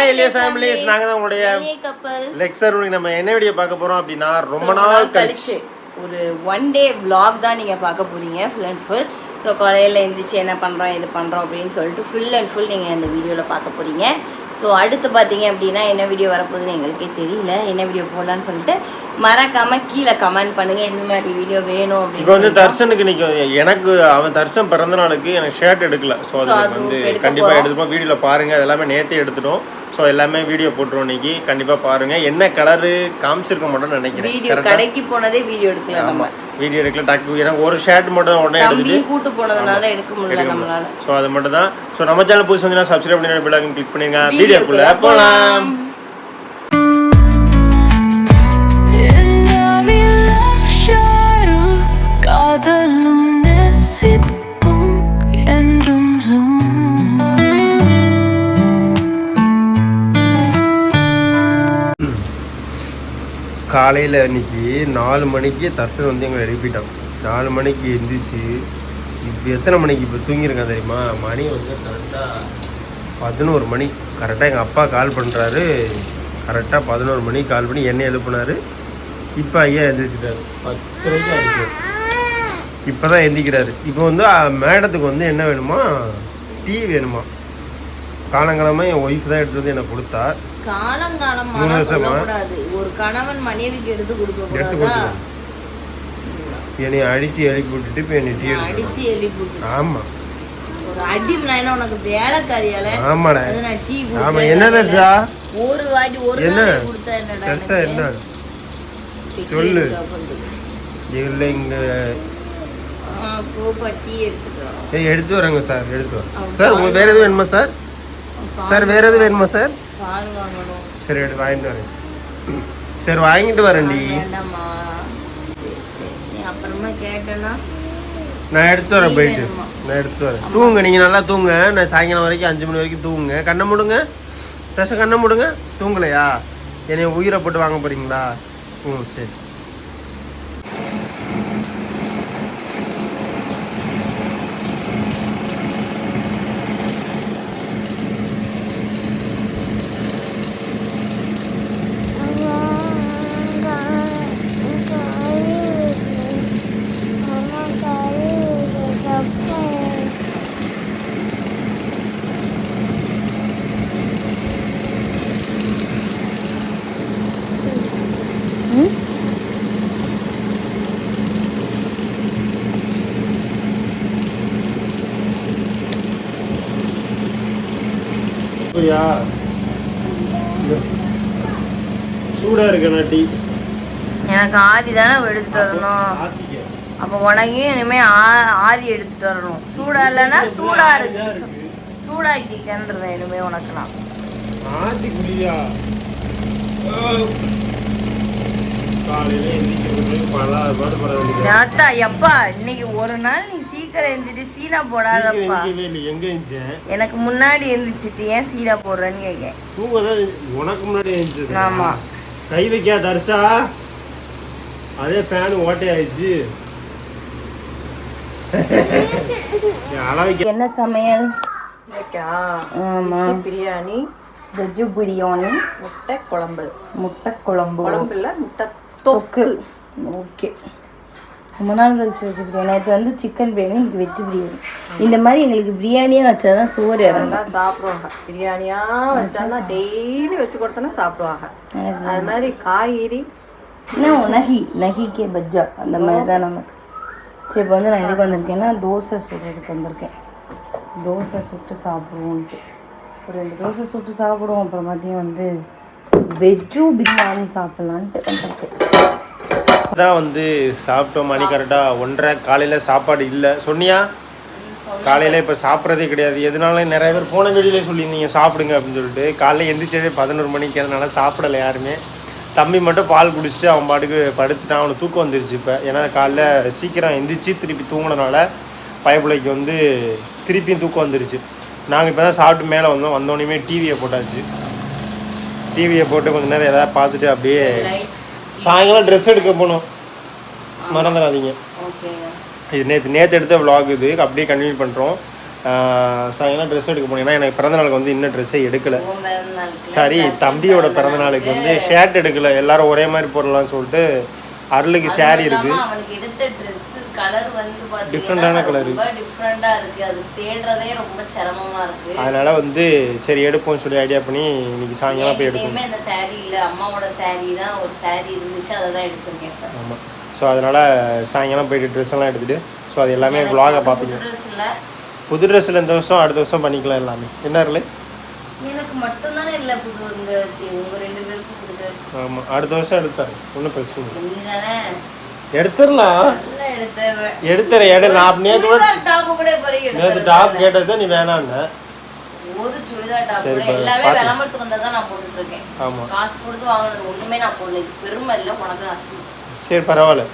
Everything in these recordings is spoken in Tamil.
ஹாய் எலிய ஃபேமிலிஸ் நாங்கள் தான் உங்களுடைய லெக்சர் நம்ம என்ன வீடியோ பார்க்க போறோம் அப்படின்னா ரொம்ப நாள் கழிச்சு. ஒரு ஒன் டே vlog தான் நீங்கள் பார்க்க போறீங்க ஃபுல் அண்ட் ஃபுல் ஸோ காலையில் எழுந்திரிச்சு என்ன பண்ணுறோம் இது பண்ணுறோம் அப்படின்னு சொல்லிட்டு ஃபுல் அண்ட் ஃபுல் நீங்கள் இந்த வீடியோவில் பார்க்க போறீங்க. ஸோ அடுத்து பார்த்தீங்க அப்படின்னா என்ன வீடியோ வரப்போகுதுன்னு எங்களுக்கே தெரியல. என்ன வீடியோ போடலான்னு சொல்லிட்டு மறக்காமல் கீழே கமெண்ட் பண்ணுங்கள் எந்த மாதிரி வீடியோ வேணும் இப்போ வந்து அப்படின்னு தர்சனுக்கு இன்னைக்கு எனக்கு அவன் தர்சன் பிறந்த நாளுக்கு எனக்கு ஷர்ட் எடுக்கல. ஸோ அது வந்து கண்டிப்பாக. எடுத்துப்போம். வீடியோவில் பாருங்க. அது எல்லாமே நேற்றே எடுத்துட்டோம். ஸோ எல்லாமே வீடியோ போட்டுருவோம் இன்னைக்கு. கண்டிப்பாக பாருங்க. என்ன கலரு காமிச்சிருக்க மாட்டோம்னு நினைக்கிறேன். வீடியோ கடைக்கு போனதே வீடியோ எடுக்கல நம்ம. ஆமாம் வீடியோ எடுக்கல டக்கு எனக்கு ஒரு ஷர்ட் மட்டும் உடனே எடுத்துட்டு தம்பியும் கூட்டு போனதுனால எடுக்க முடியல நம்மளால. ஸோ அது மட்டும் தான் ஸோ நம்ம சேனல் புதுசு வந்து சப்ஸ்கிரைப் பண்ணி பெல் ஐக்கன் கிளிக் பண்ணிருங்க வீடியோக்குள்ள போகலாம் காதலும் காலையில் அன்றைக்கி நாலு மணிக்கு தர்சன் வந்து எங்களை எழுப்பிட்டான். நாலு மணிக்கு எழுந்திரிச்சு இப்போ எத்தனை மணிக்கு இப்போ தூங்கியிருக்கான் தெரியுமா? மணி வந்து கரெக்டாக பதினோரு மணி. கரெக்டாக எங்கள் அப்பா கால் பண்ணுறாரு கரெக்டாக பதினோரு மணிக்கு கால் பண்ணி என்னை எழுப்புனாரு. இப்போ ஐயா எழுந்திரிச்சிட்டார் பத்து ஆயிடுச்சு இப்போ தான் எந்திக்கிறாரு. இப்போ வந்து மேடத்துக்கு வந்து என்ன வேணுமா? டீ வேணுமா? காலங்காலமாக என் ஒய்ஃப் தான் எடுத்து வந்து எனக்கு கொடுத்தா. காலங்காலமா மூணு வருஷமா? ஒரு கணவன் மனைவிக்கு எடுத்து கொடுக்க கூடாதா? என்னை அடித்து எழுப்பி விட்டுட்டு இப்போ என்னை டீ அடிச்சு எழுப்பி ஆமாம் ஒரு அடி நான் உனக்கு வேலைக்காரியால? ஆமாடா. நான் டீ ஆமா. என்ன தர்ஷா? ஒரு வாட்டி ஒரு என்ன? கொடுத்தா என்னடா தர்ஷா? என்ன? சொல்லு. இல்லை இங்கே எடுத்து வரேங்க சார் எடுத்து வரேன் சார் உங்களுக்கு வேறு எதுவும் வேணுமா சார்? சார் வேறு எதுவும் வேணுமா சார்? சரி எடுத்து வாங்கிட்டு வரேன். சரி வாங்கிட்டு வரேன்டி. நான் எடுத்து வரேன் போயிட்டு? நான் எடுத்து வரேன். தூங்க நீங்கள் நல்லா தூங்க. நான் சாயங்காலம் வரைக்கும் அஞ்சு மணி வரைக்கும் தூங்குங்க. கண்ணை மூடுங்க. தசை கண்ணை மூடுங்க. தூங்கலையா? என்னைய உயிரை போட்டு வாங்க போறீங்களா? ம் சரி. அப்படியா சூடா இருக்கண்ணா டீ? எனக்கு ஆதி தானே எடுத்துட்டு வரணும். அப்போ உனக்கையும் இனிமே ஆ- ஆரி எடுத்துட்டு வரணும். சூடா இல்லைன்னா சூடா இருக்கு. சூடாக்கிக்கன்றேன் இனிமே உனக்கு நான். ஆத்தி குடியா? காலையில வேண்டியது தாத்தா எப்பா இன்னைக்கு ஒரு நாள் நீ சீக்கிரம் எந்திரிச்சு சீனா போடாதப்பா எனக்கு முன்னாடி எந்திரிச்சிட்டு ஏன் சீனா போடுறேன்னு தூங்கதான் உனக்கு முன்னாடி இருந்துச்சு ஆமா. கை வைக்கா தர்ஷா. அதே ஃபேன் ஓட்டை ஆயிடுச்சு என்ன சமையல்? இன்னைக்கா ஆமா. பிரியாணி வெஜ்ஜு பிரியாணி. முட்டை குழம்பு. முட்டை குழம்பு. குழம்பு இல்ல முட்டை தொக்கு. ஓகே ரொம்ப நாள் கழிச்சு வச்சு பிரியாணி. நேற்று வந்து சிக்கன் பிரியாணி இன்னைக்கு வெஜ் பிரியாணி. இந்த மாதிரி எங்களுக்கு பிரியாணியே வச்சாதான் சோறு இறங்கும். எல்லாம் சாப்பிடுவாங்க. பிரியாணியா வச்சாலும் டெய்லி வச்சு கொடுத்தோன்னா சாப்பிடுவாங்க. எனக்கு அது மாதிரி காய்கறி. என்ன நகி. நகிக்கே பஜ்ஜா. அந்த மாதிரி தான் நமக்கு. சரி இப்போ வந்து நான் எதுக்கு வந்திருக்கேன்னா தோசை சுடுறதுக்கு வந்திருக்கேன். தோசை சுட்டு சாப்பிடுவோன்ட்டு. ஒரு ரெண்டு தோசை சுட்டு சாப்பிடுவோம். அப்புறம் மதியம் வந்து வெஜ்ஜு பிரியாணி சாப்பிட்லான்ட்டு வந்திருக்கேன். தான் வந்து சாப்பிட்டோம் மணி கரெக்டாக ஒன்றரை காலையில் சாப்பாடு இல்லை. சொன்னியா? காலையில் இப்போ சாப்பிட்றதே கிடையாது. எதனால நிறைய பேர் போன வெளியிலே சொல்லியிருந்தீங்க சாப்பிடுங்க அப்படின்னு சொல்லிட்டு. காலையில் எந்திரிச்சதே பதினோரு மணிக்கு அதனால சாப்பிடல யாருமே. தம்பி மட்டும் பால் குடிச்சிட்டு அவன் பாட்டுக்கு படுத்துட்டான். அவனுக்கு தூக்கம் வந்துருச்சு இப்போ. ஏன்னா காலைல சீக்கிரம் எந்திரிச்சு திருப்பி தூங்கினனால பயப்பிள்ளைக்கு வந்து திருப்பியும் தூக்கம் வந்துருச்சு. நாங்கள் இப்போ தான் சாப்பிட்டு மேலே வந்தோம். வந்தோடனே டிவியை போட்டாச்சு. டிவியை போட்டு கொஞ்ச நேரம் எதாவது பார்த்துட்டு அப்படியே சாயங்காலம் ட்ரெஸ் எடுக்க போகணும் மறந்துடாதீங்க. இது நேற்று நேற்று எடுத்த vlog இது. அப்படியே கண்டினியூ பண்ணுறோம் சாயங்காலம் ட்ரெஸ் எடுக்க போனேன் ஏன்னா எனக்கு பிறந்த நாளுக்கு வந்து இன்னும் ட்ரெஸ்ஸே எடுக்கலை. சரி தம்பியோட பிறந்த நாளுக்கு வந்து ஷர்ட் எடுக்கல. எல்லாரும் ஒரே மாதிரி போடலாம்னு சொல்லிட்டு அருளுக்கு மட்டும் இருக்கு. அவனுக்கு எடுத்த Dress கலர் வந்து பாத்தீங்கன்னா colour. ரொம்ப டிஃப்ரெண்டா இருக்கு. அது தேடுறதே ரொம்ப சிரமமா இருக்கு. அதனால வந்து சரி எடுப்போம்னு சொல்லி ஐடியா பண்ணி இன்னைக்கு சாயங்காலம் போய் எடுப்போம் அந்த saree இல்ல? அம்மாவோட saree தான் ஒரு saree இருந்துச்சு அதை தான் இப்ப. ஆமாம் ஸோ அதனால் சாயங்காலம் போயிட்டு ட்ரெஸ் எல்லாம் எடுத்துகிட்டு ஸோ அது எல்லாமே dress இல்ல. புது ட்ரெஸ்ஸில் இந்த வருஷம் அடுத்த வருஷம் பண்ணிக்கலாம் எல்லாமே. என்ன இல்லை எனக்கு மட்டும்தானே இல்ல புது இந்த உங்க ரெண்டு பேருக்கும் புது ட்ரெஸ் ஆமாம் அடுத்த வருஷம் எடுத்தாரு. ஒன்றும் பிரச்சனை இல்லை. நீ தானே எடுத்துடலாம் எடுத்துறேன் எடு நான் டாப் கூட எடுத்துறேன் டாப் கேட்டது நீ வேணான்னு. ஒரு சுடிதார் டாப் எல்லாமே. விளம்பரத்துக்கு வந்தா தான் நான் போட்டுட்டு இருக்கேன். காசு கொடுத்து வாங்குனது ஒண்ணுமே நான் போடல. பெருமை இல்லை உனக்கு தான் அசிங்கம். சரி பரவாயில்ல.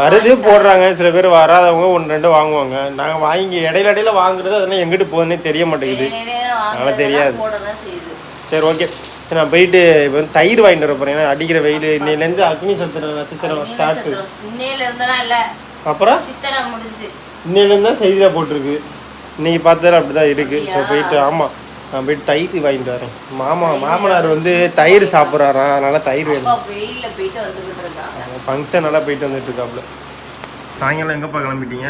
வருது போடுறாங்க. சில பேர் வராதவங்க ஒன்று ரெண்டு வாங்குவாங்க. நாங்கள் வாங்கி இடையில இடையில வாங்குறது அதெல்லாம் எங்கிட்டு போகுதுன்னே தெரிய மாட்டேங்குது. அதனால தெரியாது. சரி ஓகே. நான் போயிட்டு இப்போ வந்து தயிர் வாங்கிட்டு வர போகிறேன் ஏன்னா அடிக்கிற வெயில் இன்னையிலேருந்து அக்னி சத்திரம் நட்சத்திரம் ஸ்டார்ட் அப்புறம்? இன்னையிலேருந்து தான் செய்தியில் போட்டிருக்கு. இன்னைக்கு பார்த்ததில் அப்படி தான் இருக்குது ஸோ போயிட்டு ஆமாம் நான் போயிட்டு தயிர் வாங்கிட்டு வரேன். மாமா மாமனார் வந்து தயிர் சாப்பிட்றாராம் அதனால தயிர் வேணும். ஃபங்க்ஷன் எல்லாம் போயிட்டு வந்துட்டு இருக்காப்புல சாயங்காலம் எங்கப்பா கிளம்பிட்டீங்க?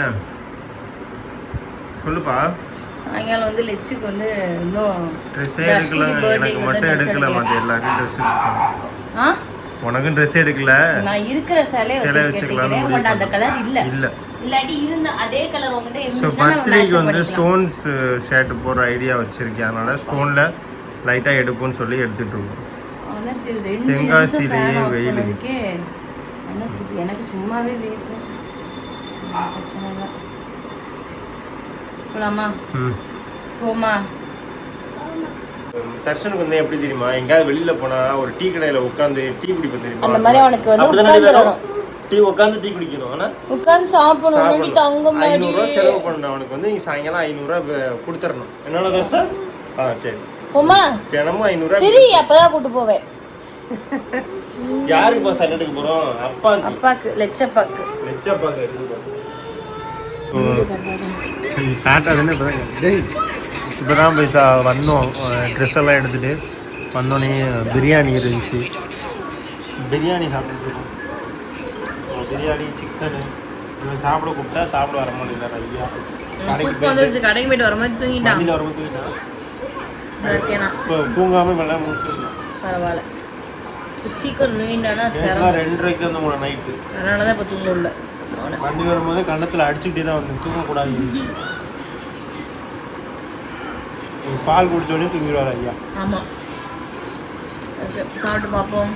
சொல்லுப்பா. சாயங்காலம் வந்து லெச்சுக்கு வந்து இன்னும் ட்ரெஸ்ஸே எடுக்கல எனக்கு க்கு மட்டும் எடுக்கல. மற்ற எல்லாருக்கும் ட்ரெஸ் எடுக்கல ஆ? உனக்கும் ட்ரெஸ் எடுக்கல. நான் இருக்கிற சேலையை சேலை வச்சு வச்சுக்கலாம்னு கேட்டீங்கன்னா முடிவு உன்கிட்ட அந்த கலர் இல்ல. இல்ல. இல்லாட்டி இருந்த அதே கலர் உங்ககிட்ட ஸோ இருந்துச்சுன்னா நம்ம பர்த்டேக்கு match வந்து ஸ்டோன்ஸ் ஷர்ட் போடுற ஐடியா வச்சிருக்கேன். அதனால ஸ்டோனில் லைட்டாக எடுப்போம்னு சொல்லி எடுத்துட்டு இருக்கோம். வெயில். இது எனக்கு சும்மாவே வேர்க்கும் பிரச்சனை இல்லை. போலாமா? ம். போமா? தர்ஷனுக்கு வந்து எப்படி தெரியுமா? எங்கேயாவது வெளியில போனா ஒரு டீ கடையில உட்காந்து டீ குடிப்போம் தெரியுமா? அந்த மாதிரி அவனுக்கு வந்து. வேணும்? டீ உட்காந்து டீ குடிக்கணும் ஆனா உட்காந்து சாப்பிடணும் தங்க மாதிரி. ஐநூறுரூவா செலவு பண்ணணும் அவனுக்கு வந்து நீ சாயங்காலம் ஐநூறுரூவா கொடுத்துடணும் என்னோட தர்ஷன்? ஆ சரி. போமா? தினமும் ஐநூறுரூவா சரி அப்பதான் கூட்டு போவேன். யாருக்கு சட்டை எடுக்க போறோம்? அப்பாக்கு. அப்பாக்கு லெச்சப்பாக்கு. எடுக்க சாப்பிட்டதுன்னு இப்போ தான் போய் சா வந்தோம். ட்ரெஸ் எல்லாம் எடுத்துகிட்டு வந்தோடனே பிரியாணி இருந்துச்சு. பிரியாணி சாப்பிட்டுருக்கோம் பிரியாணி சிக்கனு இவன் சாப்பிட கூப்பிட்டா சாப்பிட வர மாட்டேங்கிறார் ஐயா? கடைக்கு போயிட்டு கடைக்கு போயிட்டு வரும்போது தூங்கிட்டான். வண்டியில் வரும்போது தூங்கிட்டான். தூங்காமல் பரவாயில்ல. சீக்கிரம் நேற்றுலாம் ரெண்டரைக்கு வந்து உங்களை நைட்டு அதனால தான் இப்போ தூங்க இல்லை வண்டி வரும்போது கன்னத்தில் அடிச்சுக்கிட்டே தான் வந்து தூங்கக்கூடாது. பால் குடிச்சோடனே தூங்கிடுவார் ஐயா. ஆமாம் சாப்பிட்டு பார்ப்போம்.